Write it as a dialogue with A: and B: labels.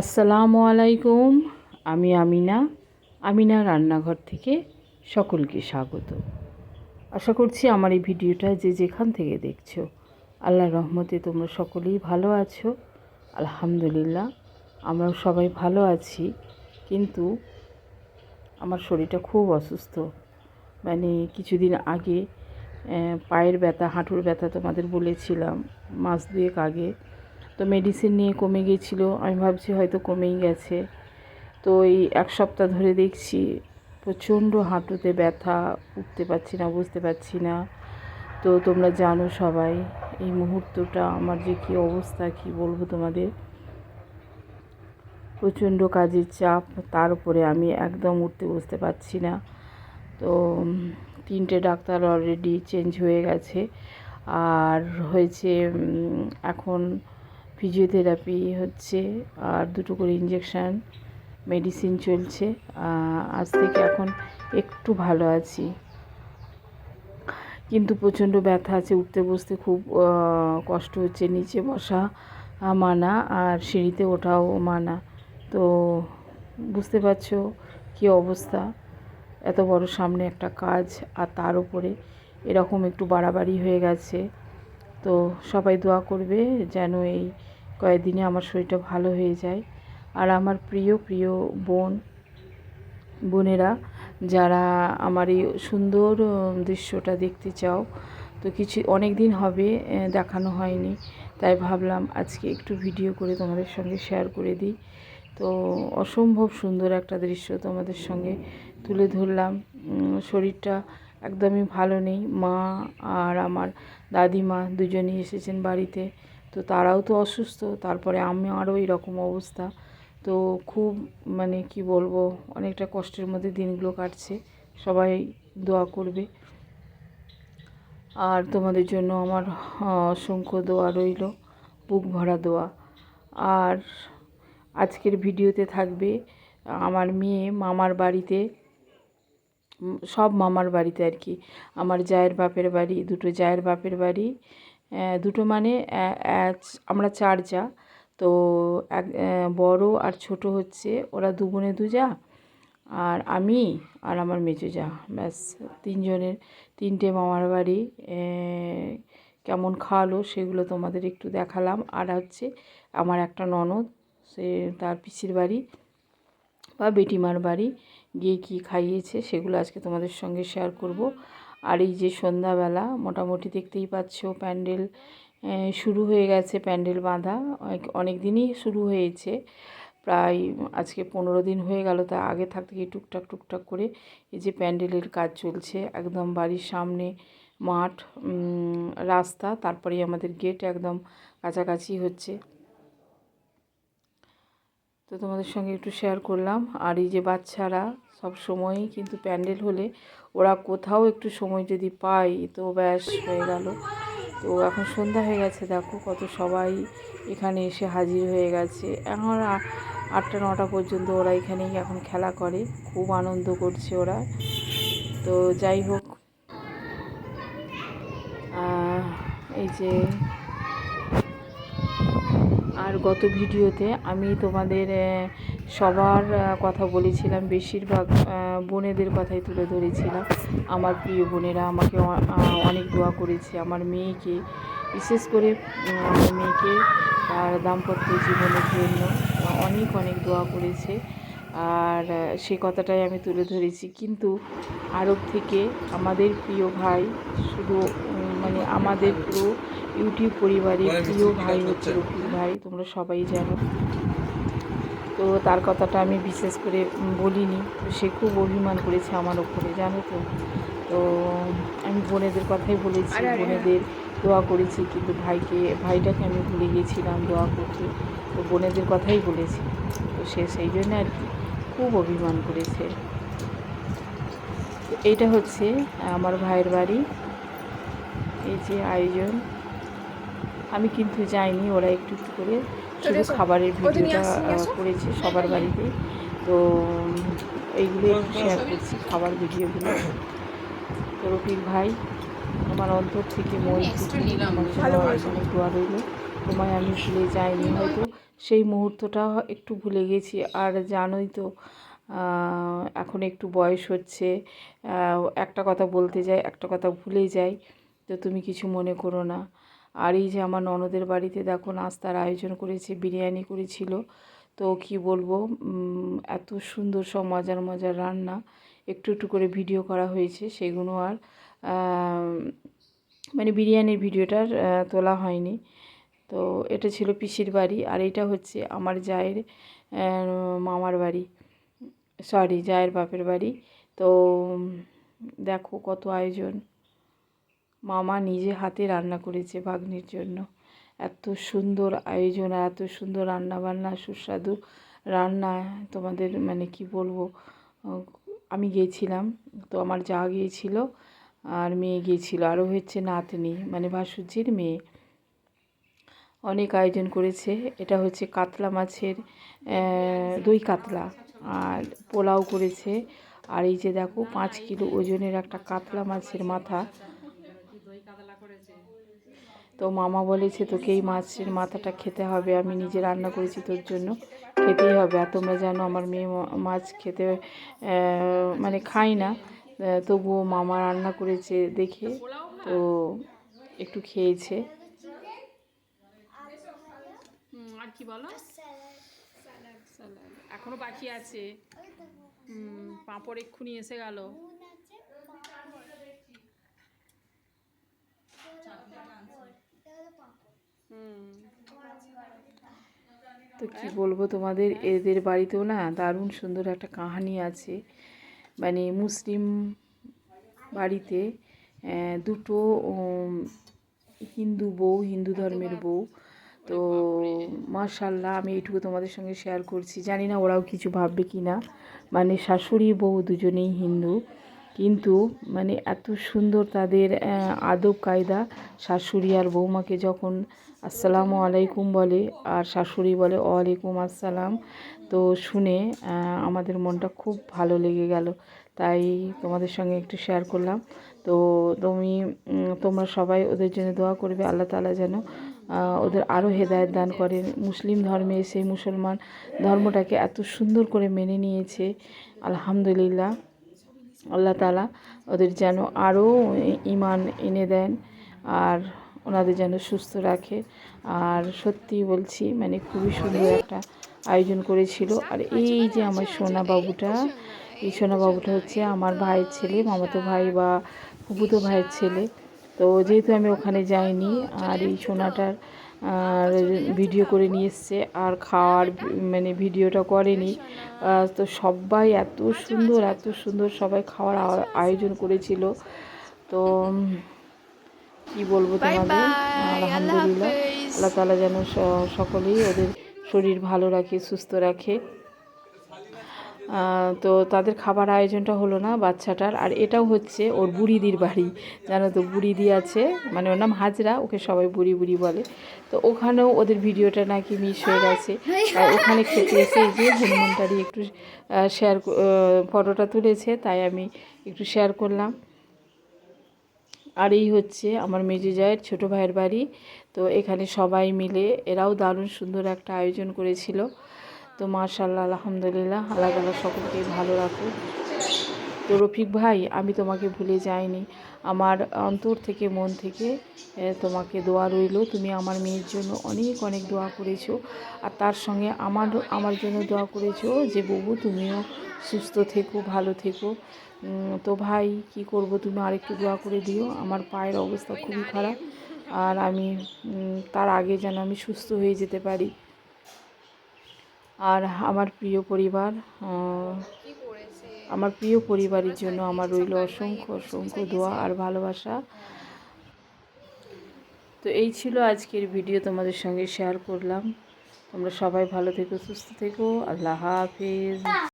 A: আসসালামু আলাইকুম, আমি আমিনা আমিনা রান্নাঘর থেকে সকলকে স্বাগত। আশা করছি আমার এই ভিডিওটা যে যেখান থেকে দেখছ আল্লাহ রহমতে তোমরা সকলেই ভালো আছো। আলহামদুলিল্লাহ, আমরাও সবাই ভালো আছি। কিন্তু আমার শরীরটা খুব অসুস্থ। মানে কিছুদিন আগে পায়ের ব্যথা, হাঁটুর ব্যথা তোমাদের বলেছিলাম, মাস দুয়েক আগে। তো মেডিসিন নিয়ে কমে গিয়েছিল আমি ভাবছি হয়তো কমেই গেছে। তো এই এক সপ্তাহ ধরে দেখছি প্রচণ্ড হাঁটুতে ব্যথা, উঠতে পারছি না বুঝতে পারছি না। তো তোমরা জানো সবাই, এই মুহূর্তটা আমার যে কী অবস্থা, কি বলব তোমাদের? প্রচণ্ড কাজের চাপ, তার উপরে আমি একদম উঠতে বসতে পারছি না। তো তিনটে ডাক্তার অলরেডি চেঞ্জ হয়ে গেছে। আর হয়েছে এখন ফিজিওথেরাপি হচ্ছে আর দুটো করে ইঞ্জেকশান মেডিসিন চলছে। আজ থেকে এখন একটু ভালো আছি। কিন্তু প্রচণ্ড ব্যথা আছে, উঠতে বসতে খুব কষ্ট হচ্ছে, নিচে বসা মানা আর সিঁড়িতে ওঠাও মানা। তো বুঝতে পারছ কী অবস্থা? এত বড় সামনে একটা কাজ আর তার উপরে এরকম একটু বাড়াবাড়ি হয়ে গেছে। তো সবাই দোয়া করবে যেন এই কয়েকদিনে আমার শরীরটা ভালো হয়ে যায়। আর আমার প্রিয় প্রিয় বোন, বোনেরা, যারা আমার এই সুন্দর দৃশ্যটা দেখতে চাও, তো কিছু অনেক দিন হবে দেখানো হয়নি। তাই ভাবলাম আজকে একটু ভিডিও করে তোমাদের সঙ্গে শেয়ার করে দিই। তো অসম্ভব সুন্দর একটা দৃশ্য তোমাদের সঙ্গে তুলে ধরলাম। শরীরটা একদমই ভালো নেই। মা আর আমার দাদিমা দুজনেই এসেছেন বাড়িতে। তো তারাও তো অসুস্থ, তারপরে আমি আরও এরকম অবস্থা। তো খুব মানে কি বলব, অনেকটা কষ্টের মধ্যে দিনগুলো কাটছে। সবাই দোয়া করবে। আর তোমাদের জন্য আমার অসংখ্য দোয়া রইল, বুক ভরা দোয়া। আর আজকের ভিডিওতে থাকবে আমার মেয়ে মামার বাড়িতে সব মামার বাড়িতে আর কি। আমার জায়ের বাপের বাড়ি, দুটো জায়ের বাপের বাড়ি দুটো মানে আমরা চার যা। তো এক বড় আর ছোট হচ্ছে ওরা দু বোনে দু যা, আর আমি আর আমার মেজো যা। ব্যাস, তিনজনের, তিনটে মামার বাড়ি কেমন খাওয়ালো সেগুলো তোমাদের একটু দেখালাম। আর হচ্ছে আমার একটা ননদ, সে তার পিসির বাড়ি বা বেটিমার বাড়ি, গিয়ে কী খাইয়েছে সেগুলো আজকে তোমাদের সঙ্গে শেয়ার করব। আর এই যে সন্ধ্যাবেলা, মোটামুটি দেখতেই পাচ্ছ প্যান্ডেল শুরু হয়ে গেছে প্যান্ডেল বাঁধা। অনেক- দিনই শুরু হয়েছে। প্রায় আজকে পনেরো দিন হয়ে গেল, তা আগে থাকতে গিয়ে টুকটাক টুকটাক করে এই যে প্যান্ডেলের কাজ চলছে। একদম বাড়ির সামনে মাঠ রাস্তা, তারপরেই আমাদের গেট একদম কাছাকাছি হচ্ছে। তো তোমাদের সঙ্গে একটু শেয়ার করলাম। আর এই যে বাচ্চারা, সব সময়ই কিন্তু প্যান্ডেল হলে ওরা কোথাও একটু সময় যদি পায়, তো ব্যাস হয়ে গেল। তো এখন সন্ধ্যা হয়ে গেছে, দেখো কত সবাই এখানে এসে হাজির হয়ে গেছে। এখন আটটা, নটা পর্যন্ত ওরা এখানেই এখন খেলা করে, খুব আনন্দ করছে ওরা। তো যাই হোক এই যে আর গত ভিডিওতে আমি তোমাদের সবার কথা বলেছিলাম, বেশিরভাগ বোনেদের কথাই তুলে ধরেছিলাম। আমার প্রিয় বোনেরা আমাকে অনেক দোয়া করেছে, আমার মেয়েকে, বিশেষ করে আমার মেয়েকে তার দাম্পত্য জীবনের জন্য অনেক অনেক দোয়া করেছে। আর সে কথাটাই আমি তুলে ধরেছি। কিন্তু আরব থেকে আমাদের প্রিয় ভাই শুধু মানে আমাদের পুরো ইউটিউব পরিবারের প্রিয় ভাই হচ্ছে রফিক ভাই তোমরা সবাই জানো। তো তার কথাটা আমি বিশেষ করে বলিনি। তো সে খুব অভিমান করেছে আমার ওপরে জানো তো। তো আমি বোনেদের কথাই বলেছি বোনেদের দোয়া করেছি কিন্তু ভাইকে ভাইটাকে আমি ভুলে গিয়েছিলাম দোয়া করতে। তো বোনেদের কথাই বলেছি। তো সে সেই জন্য আর কি খুব অভিমান করেছে। তো এইটা হচ্ছে আমার ভাইয়ের বাড়ি। এই যে আয়োজন আমি কিন্তু যাইনি ওরা একটু একটু করে শুধু খাবারের ভিডিওটা করেছে সবার বাড়িতে। তো এইগুলো একটু শেয়ার করছি খাবার ভিডিওগুলো। তো রফিক ভাই আমার অন্তর থেকে মন থেকে জন্য দোয়া রইল। তোমায় আমি ভুলে যাইনি হয়তো সেই মুহূর্তটা একটু ভুলে গেছি। আর জানোই তো এখন একটু বয়স হচ্ছে একটা কথা বলতে যাই একটা কথা ভুলে যাই। তো তুমি কিছু মনে করো না। আর এই যে আমার ননদের বাড়িতে দেখো নাস্তার আয়োজন করেছে, বিরিয়ানি করেছিল। তো কি বলব এত সুন্দর সব মজার মজার রান্না। একটু একটু করে ভিডিও করা হয়েছে সেগুলো আর মানে বিরিয়ানির ভিডিওটার তোলা হয়নি। তো এটা ছিল পিসির বাড়ি, আর এটা হচ্ছে আমার জায়ের মামার বাড়ি। সরি, জায়ের বাপের বাড়ি। তো দেখো কত আয়োজন। মামা নিজে হাতে রান্না করেছে ভাগ্নির জন্য। এত সুন্দর আয়োজন আর এত সুন্দর রান্না বান্না সুস্বাদু রান্না। তোমাদের মানে কি বলব? আমি গিয়েছিলাম তো আমার যা গিয়েছিল আর মেয়ে গিয়েছিল। আরও হচ্ছে নাতনি মানে ভাসুজির মেয়ে। অনেক আয়োজন করেছে। এটা হচ্ছে কাতলা মাছের দই কাতলা আর পোলাও করেছে। আর এই যে দেখো, পাঁচ কিলো ওজনের একটা কাতলা মাছের মাথা। তো মামা বলেছে তোকে এই মাছের মাথাটা খেতে হবে। আমি নিজে রান্না করেছি তোর জন্য। খেতেই হবে। আর তোমরা জানো আমার মেয়ে মাছ খেতে মানে খাই না। তবুও মামা রান্না করেছে দেখে। তো একটু খেয়েছে।
B: আর কি বলো? এখনও বাকি আছে। পাঁপড় এক্ষুনি এসে গেল।
A: তো কি বলব তোমাদের? এদের বাড়িতেও না দারুণ সুন্দর একটা কাহানি আছে। মানে মুসলিম বাড়িতে দুটো হিন্দু বউ, হিন্দু ধর্মের বউ। তো মাশাল্লাহ আমি এইটুকু তোমাদের সঙ্গে শেয়ার করছি। জানি না ওরাও কিছু ভাববে কি না মানে শাশুড়ি বউ দুজনেই হিন্দু। কিন্তু মানে এত সুন্দর তাদের আদব কায়দা। শাশুড়ি আর বৌমাকে যখন আসসালামু আলাইকুম বলে আর শাশুড়ি বলে ওয়ালাইকুম আসসালাম, তো শুনে আমাদের মনটা খুব ভালো লেগে গেল। তাই তোমাদের সঙ্গে একটু শেয়ার করলাম। তো তুমি তোমরা সবাই ওদের জন্য দোয়া করবে, আল্লাহ তালা যেন ওদের আরও হেদায়েত দান করেন। মুসলিম ধর্মে এসে মুসলমান ধর্মটাকে এত সুন্দর করে মেনে নিয়েছে। আলহামদুলিল্লাহ। আল্লাহ তালা ওদের যেন আরও ইমান এনে দেন আর ওনাদের যেন সুস্থ রাখে। আর সত্যি বলছি মানে খুবই সুন্দর একটা আয়োজন করেছিল। আর এই যে আমার সোনা বাবুটা, এই সোনা বাবুটা হচ্ছে আমার ভাইয়ের ছেলে, মামাতো ভাই বা ফুপুতো ভাইয়ের ছেলে। তো যেহেতু আমি ওখানে যাইনি, আর এই সোনাটার আর ভিডিও করে নিয়ে এসছে আর খাওয়ার মানে ভিডিওটা করেনি। তো সবাই এত সুন্দর এত সুন্দর সবাই খাওয়ার আয়োজন করেছিল। তো কি বলব তোমাদের? আলহামদুলিল্লাহ। আল্লাহ তালা যেন সকলেই ওদের শরীর ভালো রাখে সুস্থ রাখে। তো তাদের খাবার আয়োজনটা হলো না বাচ্চাটার। আর এটাও হচ্ছে ওর বুড়িদির বাড়ি। জানো তো, বুড়িদি আছে মানে ওর নাম হাজরা, ওকে সবাই বুড়ি বুড়ি বলে। তো ওখানেও ওদের ভিডিওটা নাকি মিস হয়ে গেছে। আর ওখানে খেতে এসে যে হনুমানটারই একটু শেয়ার ফটোটা তুলেছে, তাই আমি একটু শেয়ার করলাম। আর এই হচ্ছে আমার মেজে জায়ের ছোটো ভাইয়ের বাড়ি। তো এখানে সবাই মিলে, এরাও দারুণ সুন্দর একটা আয়োজন করেছিল। তো মাশাল্লাহ আলহামদুলিল্লাহ, আল্লাহ তালা সকলকে ভালো রাখুক। তো রফিক ভাই, আমি তোমাকে ভুলে যাইনি। আমার অন্তর থেকে, মন থেকে তোমাকে দোয়া রইল। তুমি আমার মেয়ের জন্য অনেক অনেক দোয়া করেছ। আর তার সঙ্গে আমার আমার জন্য দোয়া করেছ যে ববু তুমিও সুস্থ থেকো, ভালো থেকো। তো ভাই, কি করব? তুমি আরেকটু দোয়া করে দিও। আমার পায়ের অবস্থা খুবই খারাপ। আর আমি তার আগে যেন আমি সুস্থ হয়ে যেতে পারি। আর আমার প্রিয় পরিবার আমার প্রিয় পরিবারের জন্য আমার রইল অসংখ্য অসংখ্য দোয়া আর ভালোবাসা। তো এই ছিল আজকের ভিডিও তোমাদের সঙ্গে শেয়ার করলাম। তোমরা সবাই ভালো থেকো, সুস্থ থেকো। আল্লাহ হাফিজ।